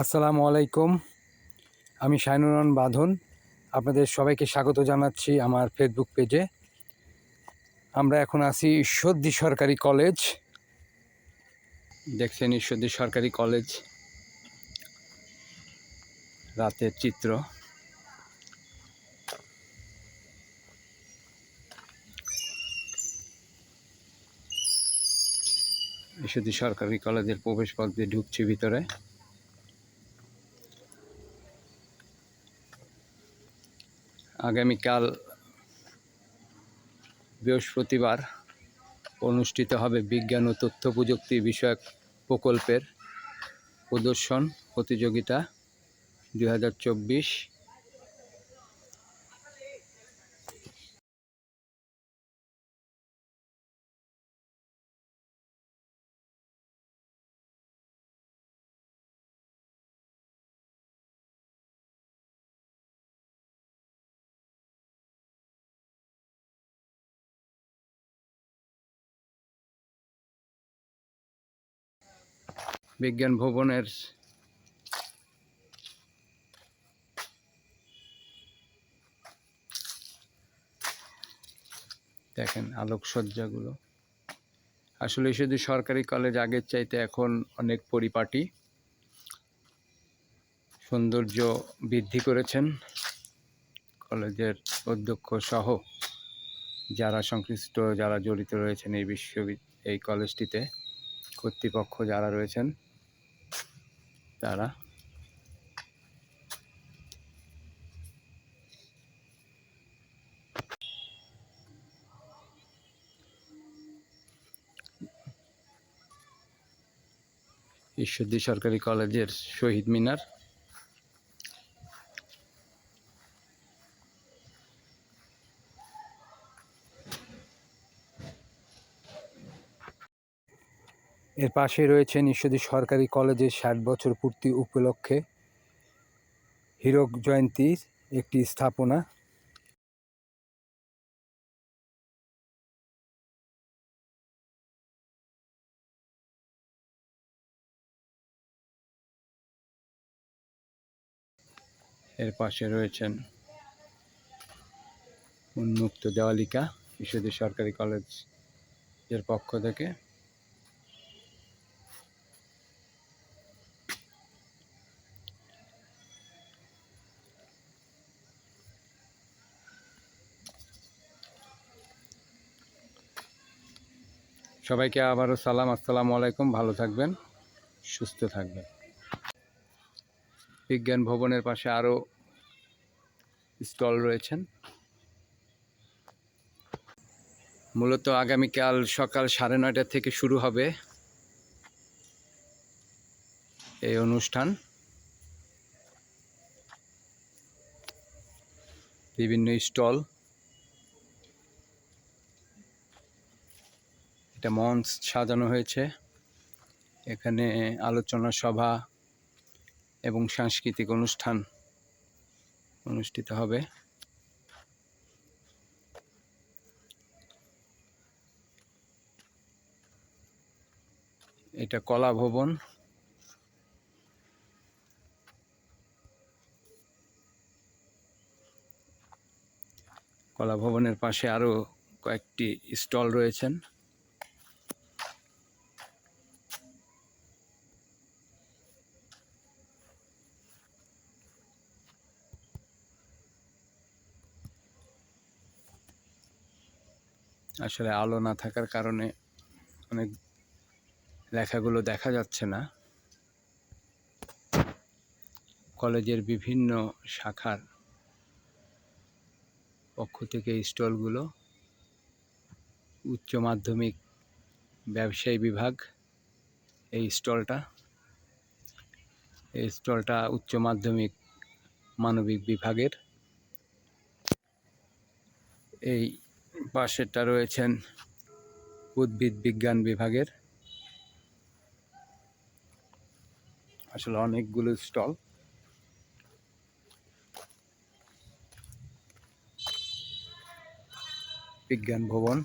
আসসালামু আলাইকুম। আমি শাইনুরন বাঁধন। আপনাদের সবাইকে স্বাগত জানাচ্ছি আমার ফেসবুক পেজে আমরা এখন আছি ঈশ্বরদী সরকারি কলেজ দেখছেন ঈশ্বরদি সরকারি কলেজ রাতের চিত্র। ঈশ্বরদী সরকারি কলেজের প্রবেশ পথ দিয়ে ঢুকছি ভিতরে। আগামীকাল বৃহস্পতিবার অনুষ্ঠিত হবে বিজ্ঞান ও তথ্য প্রযুক্তি বিষয়ক প্রকল্পের প্রদর্শন প্রতিযোগিতা দু হাজার চব্বিশ বিজ্ঞান ভবনের দেখেন আলোকসজ্জাগুলো। আসলে শুধু সরকারি কলেজ আগের চাইতে এখন অনেক পরিপাটি। সৌন্দর্য বৃদ্ধি করেছেন কলেজের অধ্যক্ষ সহ যারা সংশ্লিষ্ট, যারা জড়িত রয়েছেন এই বিশ্ববিদ্যালয় এই কলেজটিতে কর্তৃপক্ষ যারা রয়েছেন। তারা। ঈশ্বরদী সরকারি কলেজের শহীদ মিনার। এর পাশে রয়েছেন ঈশ্বরদী সরকারি কলেজের ষাট বছর পূর্তি উপলক্ষে হীরক জয়ন্তীর একটি স্থাপনা। এর পাশে রয়েছেন উন্মুক্ত দেওয়ালিকা ঈশ্বরদী সরকারি কলেজের পক্ষ থেকে। সবাইকে আবারও সালাম, আসসালামু আলাইকুম। ভালো থাকবেন, সুস্থ থাকবেন। বিজ্ঞান ভবনের পাশে আরও স্টল রয়েছেন। মূলত আগামীকাল সকাল সাড়ে নয়টা থেকে শুরু হবে এই অনুষ্ঠান। বিভিন্ন স্টল একটা মঞ্চ সাজানো হয়েছে। এখানে আলোচনা সভা এবং সাংস্কৃতিক অনুষ্ঠান অনুষ্ঠিত হবে। এটা কলা ভবন। কলা ভবনের পাশে আরও কয়েকটি স্টল রয়েছেন। আসলে আলো না থাকার কারণে অনেক লেখাগুলো দেখা যাচ্ছে না। কলেজের বিভিন্ন শাখার পক্ষ থেকে স্টলগুলো উচ্চ মাধ্যমিক ব্যবসায়ী বিভাগ এই স্টলটা এই স্টলটা উচ্চ মাধ্যমিক মানবিক বিভাগের। এই পাশেরটা রয়েছেন উদ্ভিদ বিজ্ঞান বিভাগের। আসলে অনেকগুলো স্টল। বিজ্ঞান ভবন।